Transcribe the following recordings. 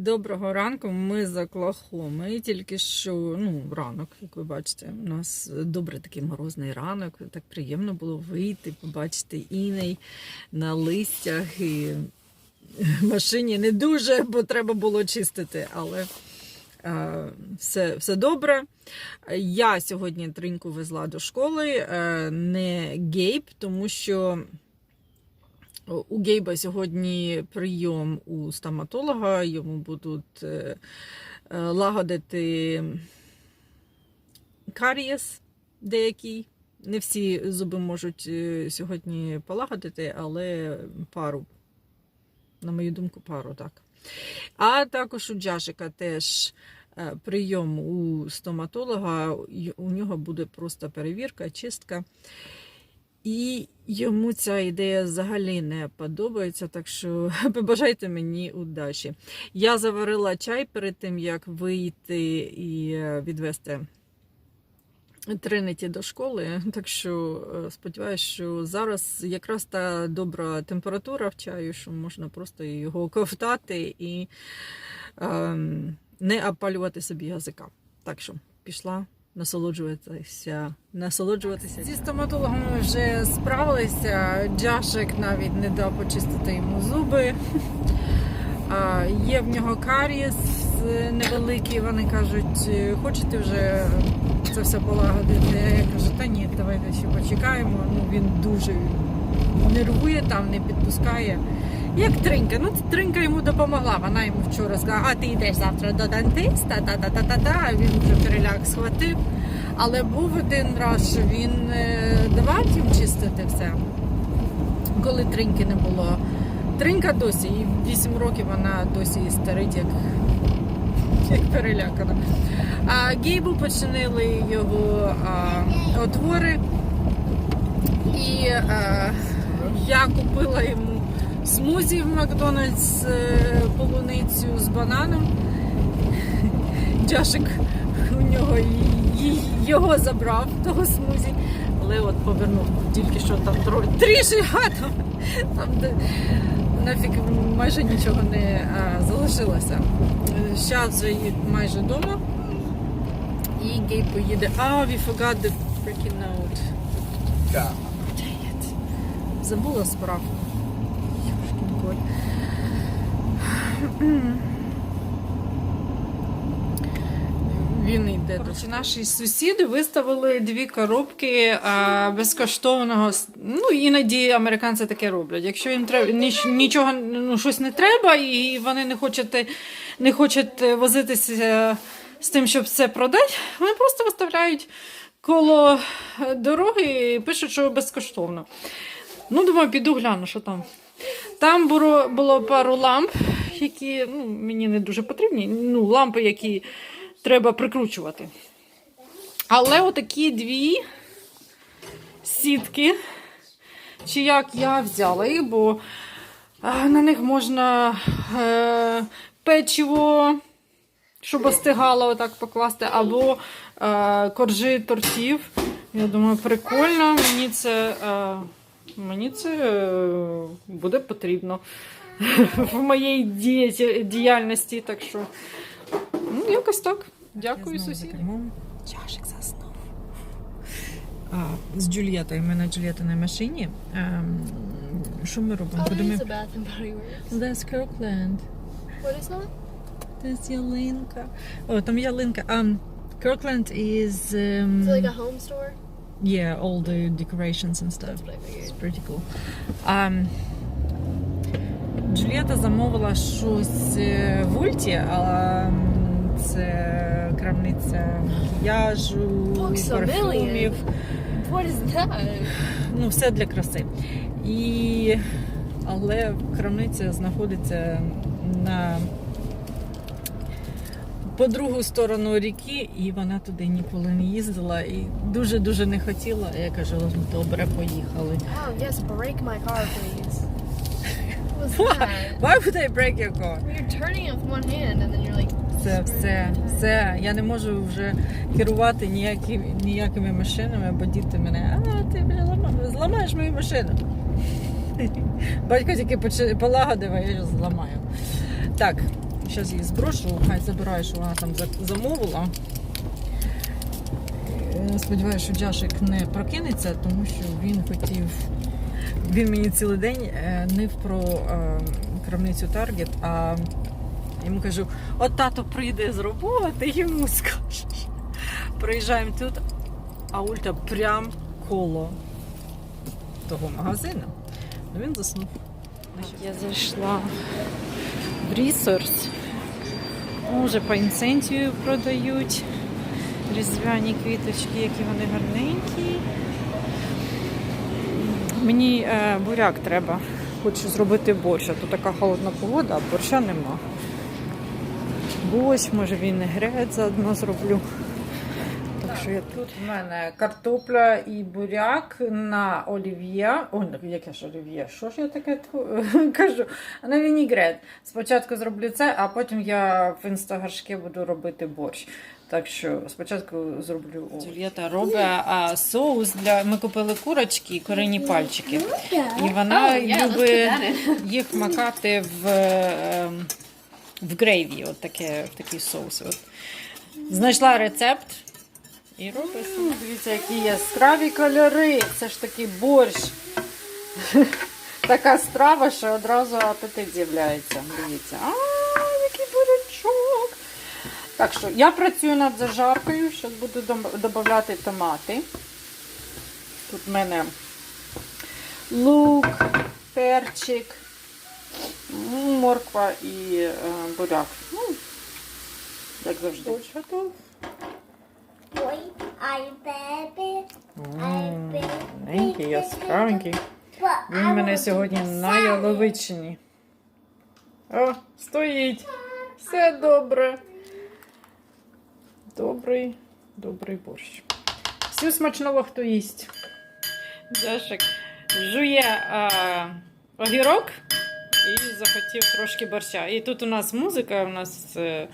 Доброго ранку, ми з Оклахоми. Тільки що, ну, ранок, як ви бачите, у нас добрий такий морозний ранок. Так приємно було вийти, побачити іней на листях і машині не дуже, бо треба було чистити, але е, все, все добре. Я сьогодні триньку везла до школи, е, не гейб, тому що. У Гейба сьогодні прийом у стоматолога, йому будуть е, е, лагодити карієс деякий. Не всі зуби можуть е, сьогодні полагодити, але пару, на мою думку, пару так. А також у Джашика теж е, прийом у стоматолога, у нього буде просто перевірка, чистка. І йому ця ідея взагалі не подобається, так що побажайте мені удачі. Я заварила чай перед тим, як вийти і е, відвести Тринеті до школи. Так що е, сподіваюся, що зараз якраз та добра температура в чаю, що можна просто його ковтати і ем, не опалювати собі язика. Так що пішла насолоджуватися. насолоджуватися. Зі стоматологом ми вже справилися. Джашик навіть не дав почистити йому зуби. А, є в нього карієс невеликий. Вони кажуть, «Е, хочете вже це все полагодити? Я кажу, та ні, давайте ще почекаємо. Ну він дуже нервує там, не підпускає. Як Тринька, ну Тринька йому допомогла. Вона йому вчора сказала, а ти йдеш завтра до дантиста, та-та-та-та-та. Він вже переляк схватив. Але був один раз, що він е, давав їм чистити все, коли Триньки не було. Тринька досі, і 8 років вона досі старить, як, як перелякана. А Гейбу починили його а, отвори. І а, я купила йому смузі в Макдональдс е, полуницю з бананом. Джашик у нього його забрав, того смузі. Але от повернув тільки що там трішки, а там, де, нафіг майже нічого не а, залишилося. Зараз вже майже вдома. І Гей поїде. А, we forgot the freaking note. Yeah. Забула справку. Ёшкин. Він йде. Коротше, наші сусіди виставили дві коробки а, безкоштовного. Ну, іноді американці таке роблять. Якщо їм треба ніч- нічого ну, щось не треба, і вони не хочуть, не хочуть возитися з тим, щоб це продати, вони просто виставляють коло дороги і пишуть, що безкоштовно. Ну, думаю, піду гляну, що там. Там було, було пару ламп, які ну, мені не дуже потрібні. Ну, лампи, які треба прикручувати. Але отакі дві сітки, чи як я взяла їх, бо на них можна е, печиво, щоб остигало, отак покласти, або е, коржі тортів. Я думаю, прикольно. Мені це, е, мені це е, буде потрібно в моїй діяльності. Так що, ну, якось так. Дякую, сусід. Чашик заснув. А, з Джульєтою. Ми на Джульєта на машині. Ем, що ми робимо? Oh. That's Kirkland. What is that? There's ялинка. О, там ялинка. Um, Kirkland is um, Is it like a home store? Yeah, all the decorations and stuff. It's pretty cool. Um, Джульєта замовила щось е, в Ульті, а це крамниця макіяжу, парфумів. What is that? Ну, все для краси. І... Але крамниця знаходиться на по другу сторону ріки, і вона туди ніколи не їздила і дуже-дуже не хотіла. Я кажу, добре, поїхали. Oh, yes, break my car, please. That? Why would I break your car? You're turning with one hand and then you're like. Це все, все. Я не можу вже керувати ніякі, ніякими машинами, бо діти мене, а ти зламаєш мою машину. Батько тільки полагодив, а я ж зламаю. Так, Зараз її зброшу, хай забирає, що вона там замовила. Е, Сподіваюся, що Джашик не прокинеться, тому що він хотів. Він мені цілий день е, нив про е, крамницю Таргет, а йому кажу: от тато прийде з роботи, йому скажеш. Приїжджаємо тут, а Ульта прям коло того магазину. Ну він заснув. Я зайшла в Resource. О, Вже по інцентію продають різдвяні квіточки, які вони гарненькі. Мені е, буряк треба. Хочу зробити борщ, а то така холодна погода, а борща нема. Борщ, може він і грець заодно зроблю. Що я тут в мене картопля і буряк на олів'є. Ой, яке ж олів'є? Що ж я таке кажу? На вінігрет. Спочатку зроблю це, а потім я в інстагаршки буду робити борщ. Так що спочатку зроблю. Джульєта робить а, соус для. Ми купили курочки, корені пальчики. І вона любить їх макати в, ем, в грейві, от таке, в такі соуси. От. Знайшла рецепт і робить. сама. Дивіться, які яскраві кольори. Це ж такий борщ. Така страва, що одразу апетит з'являється. Дивіться. А, який бурячок. Так що я працюю над зажаркою, зараз буду додати томати. Тут в мене лук, перчик, морква і е, буряк. Ну, як завжди. готов. Ой, ай, бебі. Маленький, яскравенький. Він в мене сьогодні на яловичині. О, стоїть. Все добре. Добрий, добрий борщ. Всю смачного, хто їсть. Дашик жує а, огірок і захотів трошки борща. І тут у нас музика, у нас е,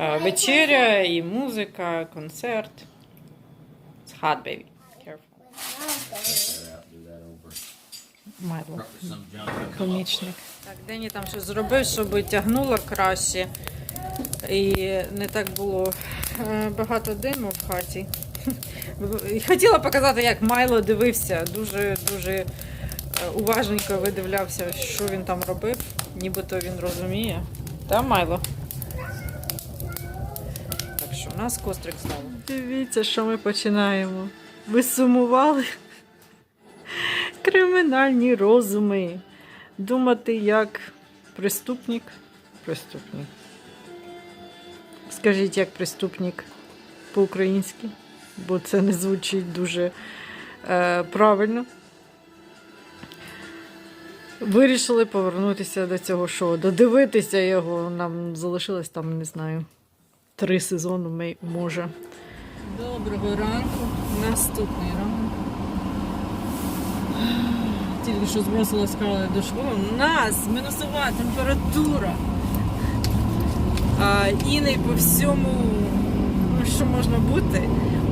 е, вечеря і музика, концерт. It's hot, baby. Careful. Майло. Комічник. Так, Дені там щось зробив, щоб тягнуло краще. І не так було е, багато диму в хаті. Хотіла показати, як Майло дивився. Дуже дуже е, уважненько видивлявся, що він там робив. Нібито він розуміє. Та Майло. Так що у нас кострик знову. Дивіться, що ми починаємо. Ви сумували? Кримінальні розуми. Думати як преступник. Преступник. Скажіть, як преступник по-українськи, бо це не звучить дуже е, правильно. Вирішили повернутися до цього шоу, додивитися його. Нам залишилось там, не знаю, три сезони, може. Доброго ранку. Наступний ранок. Тільки що збросила скали до школи. У нас мінусова температура. А, іни по всьому, ну, що можна бути.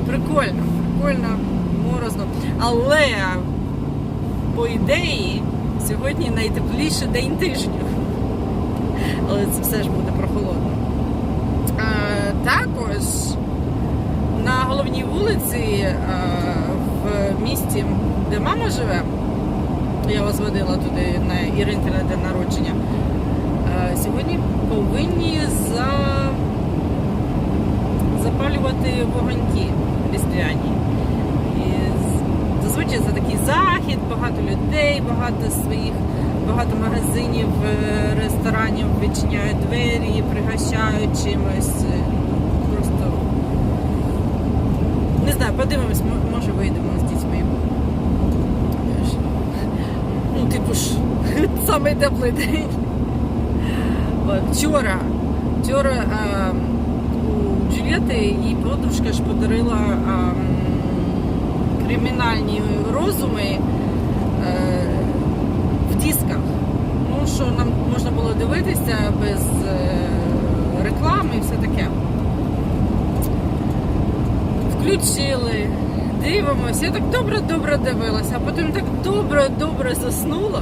Прикольно, прикольно, морозно. Але по ідеї сьогодні найтепліший день тижня. Але це все ж буде прохолодно. А, також на головній вулиці а, в місті, де мама живе, я вас водила туди на Іринки на день народження. а, Сьогодні повинні за... запалювати вогоньки різдвяні. І з- зазвичай це такий захід, багато людей, багато своїх, багато магазинів, е, ресторанів відчиняють двері, пригощають чимось. Е, Просто не знаю, подивимось, може вийдемо з дітьми. Ну, типу ж, самий теплий день. Вчора, вчора е, у Джульєти їй подружка ж подарила кримінальні розуми е, в дисках. Ну, що нам можна було дивитися без е, реклами і все таке. Включили, дивимося. Я так добре-добре дивилася, а потім так добре-добре заснула.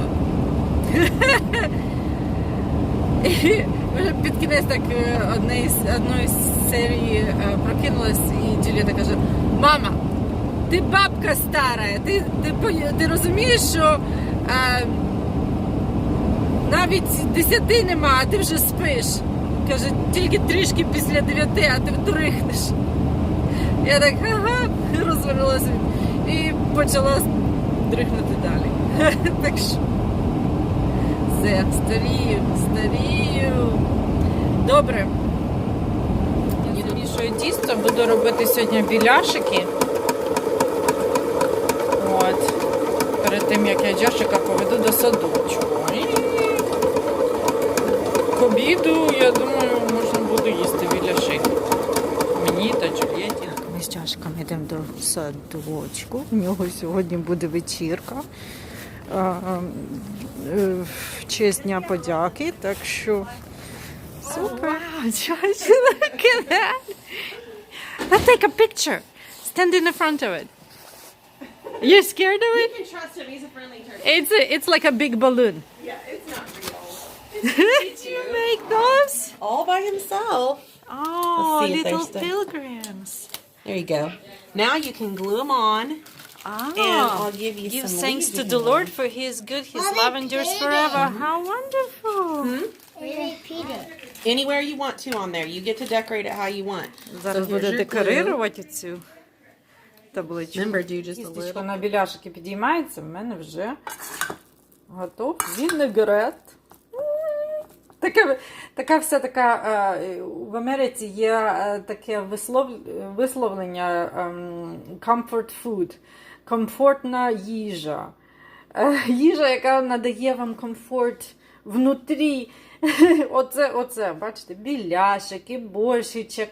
І Вже під кінець так е, одної з серії прокинулась і Джулієта каже: Мама, ти бабка стара, ти, ти, ти розумієш, що е, навіть десяти нема, а ти вже спиш. Каже, тільки трішки після дев'яти, а ти втрихнеш. Я так ага, розвернулася і почала дрихнути далі. Так що все, старію, старію. Добре. Я тісто, буду робити сьогодні біляшики. От. Перед тим, як я Джошика поведу до садочку. І к обіду, я думаю, можна буде їсти біляши. Мені та Джульєті. Ми з Джошиком йдемо до садочку. У нього сьогодні буде вечірка. е, В честь Дня подяки, так що супер. Take a picture. Stand in the front of it. You're scared of it? You can trust him. He's a friendly turtle. It's a, it's like a big balloon. Yeah, it's not real. Did you make those? All by himself. Oh, Let's see if little there's the- pilgrims. There you go. Now you can glue them on, Ah. and I'll give you Give some thanks leaves to you the can Lord wear. for His good, His Mommy, love endures Kaden. forever. How wonderful! Repeat it. Anywhere you want to on there. You get to decorate it how you want. Зараз So here's буде your декорувати цю Табличку. Remember, do just a Тістечко little. на біляшики підіймається, в мене вже готов вінегрет. Таке, така вся така е, в Америці є е, таке вислов, висловлення ем, comfort food, комфортна їжа. Е, їжа, яка надає вам комфорт внутрі. Оце, оце, бачите, біляшики, борщичок,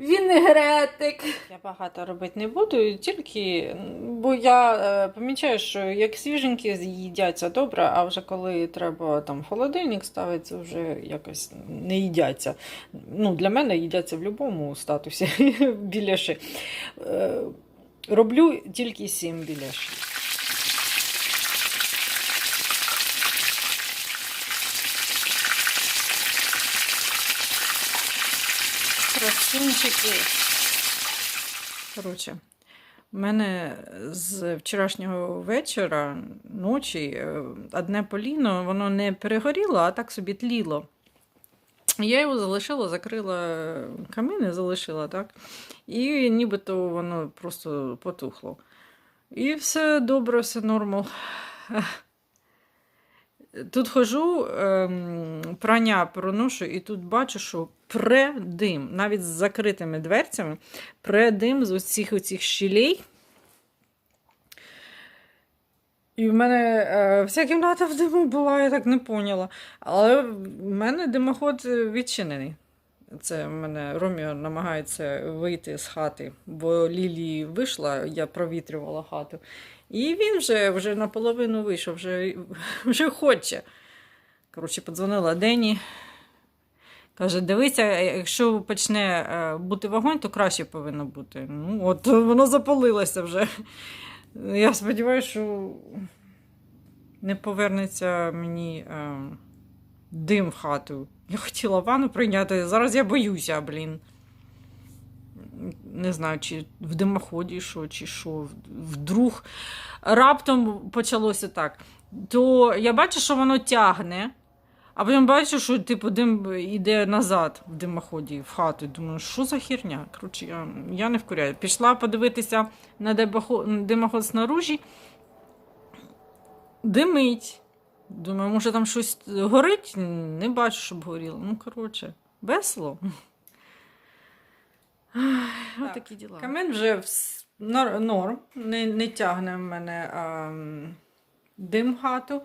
вінегретик. Я багато робити не буду, тільки, бо я е, помічаю, що як свіженькі їдяться добре, а вже коли треба там холодильник ставиться, вже якось не їдяться. Ну, для мене їдяться в будь-якому статусі біляши. Е, роблю тільки сім біляшів. Красунчики. Коротше, у мене з вчорашнього вечора, ночі, е, одне поліно, воно не перегоріло, а так собі тліло. Я його залишила, закрила камін і залишила, так? І нібито воно просто потухло. І все добре, все нормал. Тут хожу, ем, прання проношу, і тут бачу, що пре дим, навіть з закритими дверцями, пре дим з усіх оцих щілей. І в мене е, вся кімната в диму була, я так не поняла. Але в мене димоход відчинений. Це в мене Роміо намагається вийти з хати, бо Лілі вийшла, я провітрювала хату. І він вже, вже наполовину вийшов, вже, вже хоче. Коротше, подзвонила Дені. Каже, дивися, якщо почне е, бути вогонь, то краще повинно бути. Ну, от воно запалилося вже. Я сподіваюся, що не повернеться мені е, дим в хату. Я хотіла ванну прийняти, зараз я боюся, блін. Не знаю, чи в димоході що, чи що. Вдруг раптом почалося так. То я бачу, що воно тягне, а потім бачу, що типу, дим йде назад в димоході, в хату. Думаю, що за херня? Коротше, я, я не вкуряю. Пішла подивитися на димоход, снаружі. Димить. Думаю, може там щось горить? Не бачу, щоб горіло. Ну, коротше, весело. Ось такі діла. Камін вже норм, не, не тягне в мене а, дим в хату.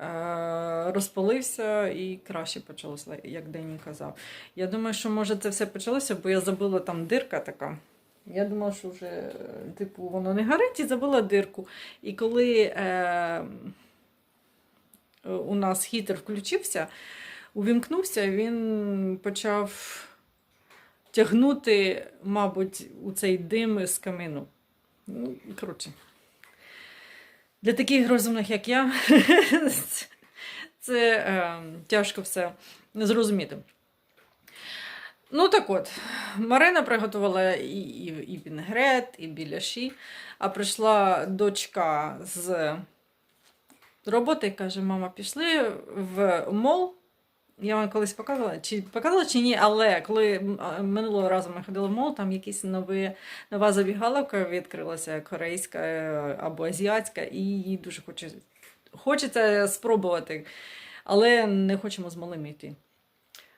Е, розпалився і краще почалося, як Дені казав. Я думаю, що може це все почалося, бо я забула там дирка така. Я думала, що вже е, типу, воно не горить і забула дирку. І коли е, у нас хітер включився, увімкнувся, він почав тягнути, мабуть, у цей дим з камину. Ну, коротше. Для таких розумних, як я, це, це е, тяжко все зрозуміти. Ну так от, Марина приготувала і, і, і вінгрет, і біляші, а прийшла дочка з роботи і каже: мама, пішли в мол. Я вам колись показувала, чи показувала чи ні, але коли минулого разу ми ходили в мол, там якась нові, нова забігаловка відкрилася, корейська е, або азіатська, і їй дуже хоче, хочеться спробувати. Але не хочемо з малими йти.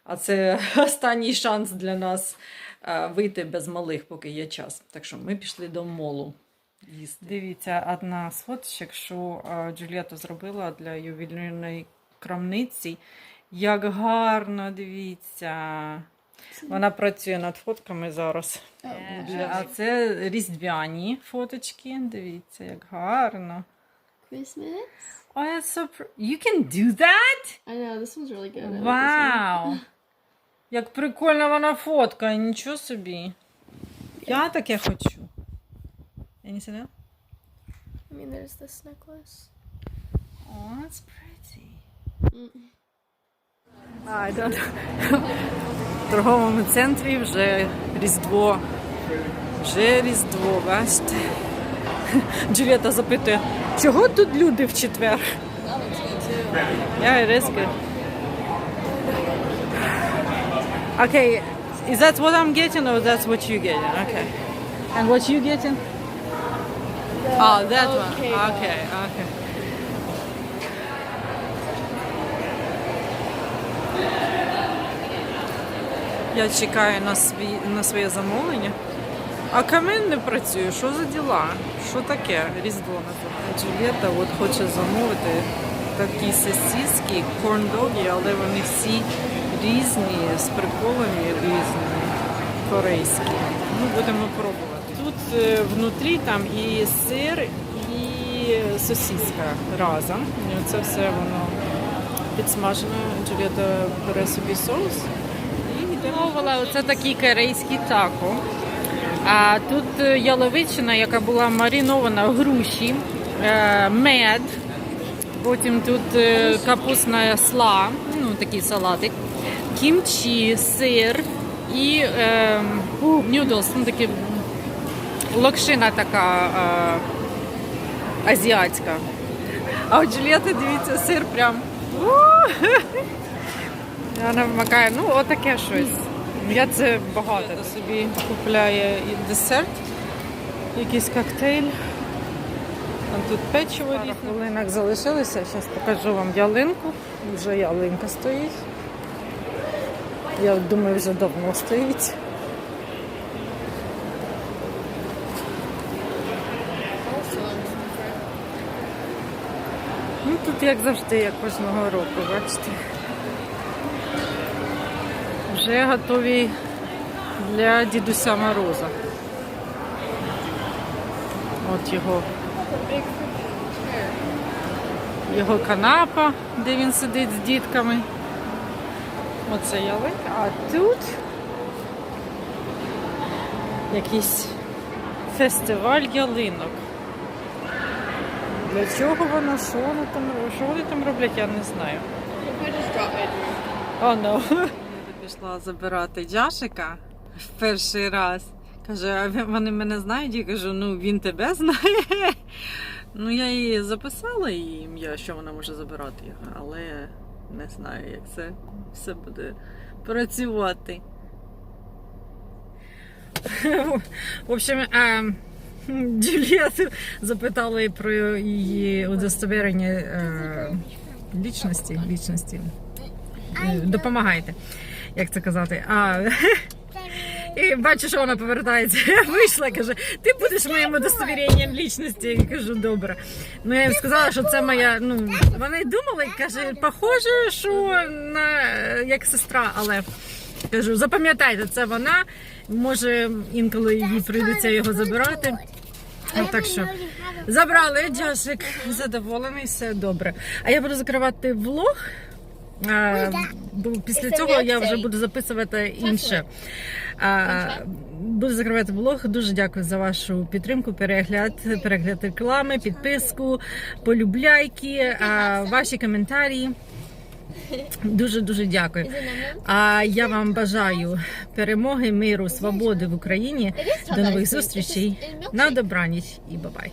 А це останній шанс для нас е, вийти без малих, поки є час. Так що ми пішли до молу. Їсти. Дивіться, одна з фоточок, що е, Джулієта зробила для ювелірної крамниці. Як гарно, дивіться. Вона працює над фотками зараз. Е, А це різдвяні фоточки. Дивіться, як гарно. Christmas? Oh, that's so pr- You can do that? I know, this one's really good. I like. Вау! Як прикольно вона фоткає, нічого собі. Я таке хочу. Я не сюди? I mean, there's this necklace. Oh, that's pretty. Mm. Да. В торговому центрі вже Різдво. Вже Різдво, бачите. Джуліета запитує, чого тут люди в четвер? Too. Yeah, it is that what I'm getting or that's what you getting? Okay. And what you getting? Oh, that one. uh, Okay, okay. Я чекаю на, свій, на своє замовлення. А камін не працює. Що за діла? Що таке? Різдво називає. Джулієта от хоче замовити такі сосиски, корндоги, але вони всі різні, з приколами різними, корейські. Ну, будемо пробувати. Тут е, внутрі там і сир, і сосиска разом. Це все воно підсмажено. Джулієта бере собі соус. І замовила оце такий корейський тако. А тут е, яловичина, яка була марінована в груші, е, мед, потім тут е, капустна сла, ну такий салатик, кімчі, сир і е, нюдлс, ну такі локшина така е, азіатська. А у Джулієти, дивіться, сир прям. Вона вмикає, ну отаке щось. Я це багато собі купляє і десерт, якийсь коктейль. А тут печиво різне. хвилинок залишилося. Зараз покажу вам ялинку. Вже ялинка стоїть. Я думаю, вже давно стоїть. Also, I'm different. Ну як завжди, як кожного року, бачите. Вже готові для дідуся Мороза. От його, його канапа, де він сидить з дітками. Оце ялинка. А тут якийсь фестиваль ялинок. Для чого воно? Що вони там, що вони там роблять, я не знаю. О, ну. Я пішла забирати Джашика в перший раз. Каже, а вони мене знають? Я кажу, ну він тебе знає. Ну, я її записала її ім'я, що вона може забирати його, але не знаю, як це все буде працювати. В общем, е, запитали про її удостоверення е, лічності. лічності. Е, Допомагайте, як це казати. А, і бачу, що вона повертається. Вийшла, каже, ти будеш моїм удостовіренням лічності. Я кажу, добре. Ну я їм сказала, що це моя. Ну вона й думала, і каже, похоже, що на як сестра, але кажу, запам'ятайте, це вона. Може, інколи їй прийдеться його забирати. Ну, так що забрали Джасик, задоволений, все добре. А я буду закривати влог. А, бо після цього я вже буду записувати інше. А, буду закривати влог. Дуже дякую за вашу підтримку, перегляд, перегляд реклами, підписку, полюбляйки, а, ваші коментарі. Дуже дуже дякую. А я вам бажаю перемоги, миру, свободи в Україні. До нових зустрічей. На добраніч і бабай.